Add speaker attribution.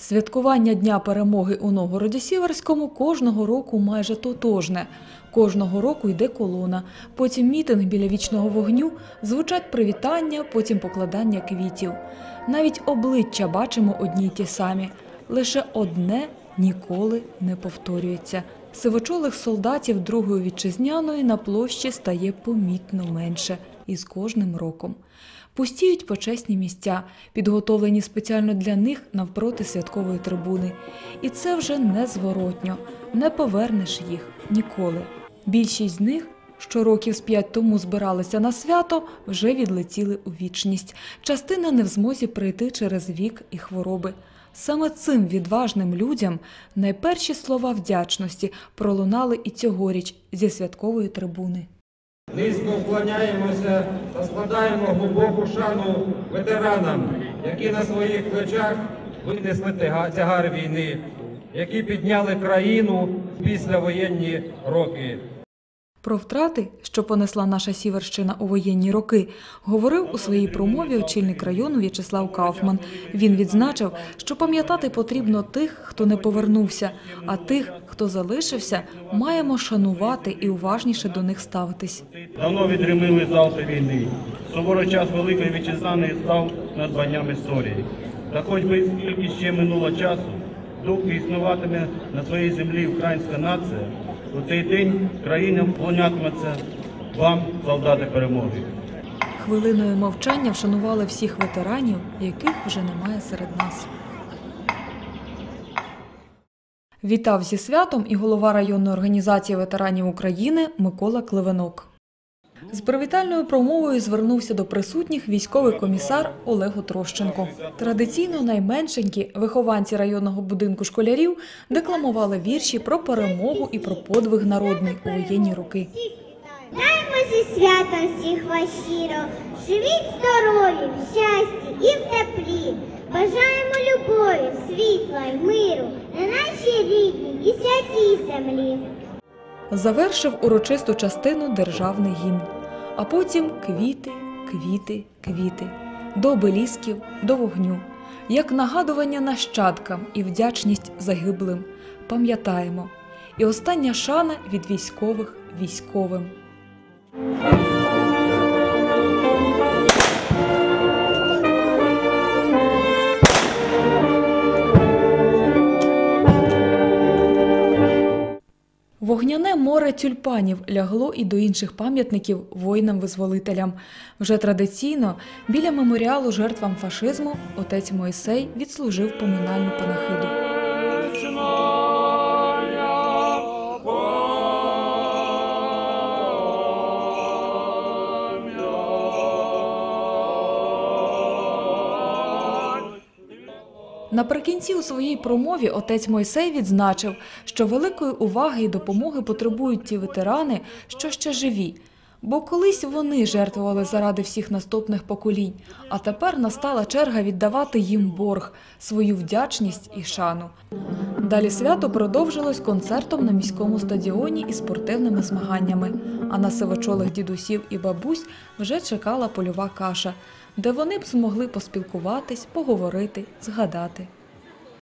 Speaker 1: Святкування Дня перемоги у Новгороді Сіверському кожного року майже тотожне. Кожного року йде колона, потім мітинг біля вічного вогню, звучать привітання, потім покладання квітів. Навіть обличчя бачимо одні й ті самі. Лише одне ніколи не повторюється. Сивочолих солдатів Другої вітчизняної на площі стає помітно менше із кожним роком. Пустіють почесні місця, підготовлені спеціально для них навпроти святкової трибуни. І це вже незворотньо, не повернеш їх ніколи. Більшість з них, що років з п'ять тому збиралися на свято, вже відлетіли у вічність. Частина не в змозі прийти через вік і хвороби. Саме цим відважним людям найперші слова вдячності пролунали і цьогоріч зі святкової трибуни.
Speaker 2: Низько вклоняємося та складаємо глибоку шану ветеранам, які на своїх плечах винесли тягар війни, які підняли країну в післявоєнні роки.
Speaker 1: Про втрати, що понесла наша Сіверщина у воєнні роки, говорив у своїй промові очільник району В'ячеслав Кауфман. Він відзначив, що пам'ятати потрібно тих, хто не повернувся, а тих, хто залишився, маємо шанувати і уважніше до них ставитись.
Speaker 3: Давно відремили залпи війни. Суворий час Великої Вітчизняної став надбанням історії. Та хоч би скільки ще минуло часу, доки існуватиме на своїй землі українська нація, у цей день країна вклонятиметься вам, солдати перемоги.
Speaker 1: Хвилиною мовчання вшанували всіх ветеранів, яких вже немає серед нас. Вітав зі святом і голова районної організації ветеранів України Микола Кливенок. З привітальною промовою звернувся до присутніх військовий комісар Олег Отрощенко. Традиційно найменшенькі вихованці районного будинку школярів декламували вірші про перемогу і про подвиг народний у воєнні роки.
Speaker 4: Вітаємо зі святом всіх вас щиро, живіть здорові, в щасті і в теплі. Бажаємо любові, світла й миру на нашій рідній і святій землі.
Speaker 1: Завершив урочисту частину державний гімн, а потім квіти, квіти, квіти, до обелісків, до вогню, як нагадування нащадкам і вдячність загиблим. Пам'ятаємо. І остання шана від військових військовим. Вогняне море тюльпанів лягло і до інших пам'ятників воїнам-визволителям. Вже традиційно біля меморіалу жертвам фашизму отець Мойсей відслужив поминальну панахиду. Наприкінці у своїй промові отець Мойсей відзначив, що великої уваги і допомоги потребують ті ветерани, що ще живі. Бо колись вони жертвували заради всіх наступних поколінь, а тепер настала черга віддавати їм борг, свою вдячність і шану. Далі свято продовжилось концертом на міському стадіоні і спортивними змаганнями. А на сивочолих дідусів і бабусь вже чекала польова каша, де вони б змогли поспілкуватись, поговорити, згадати.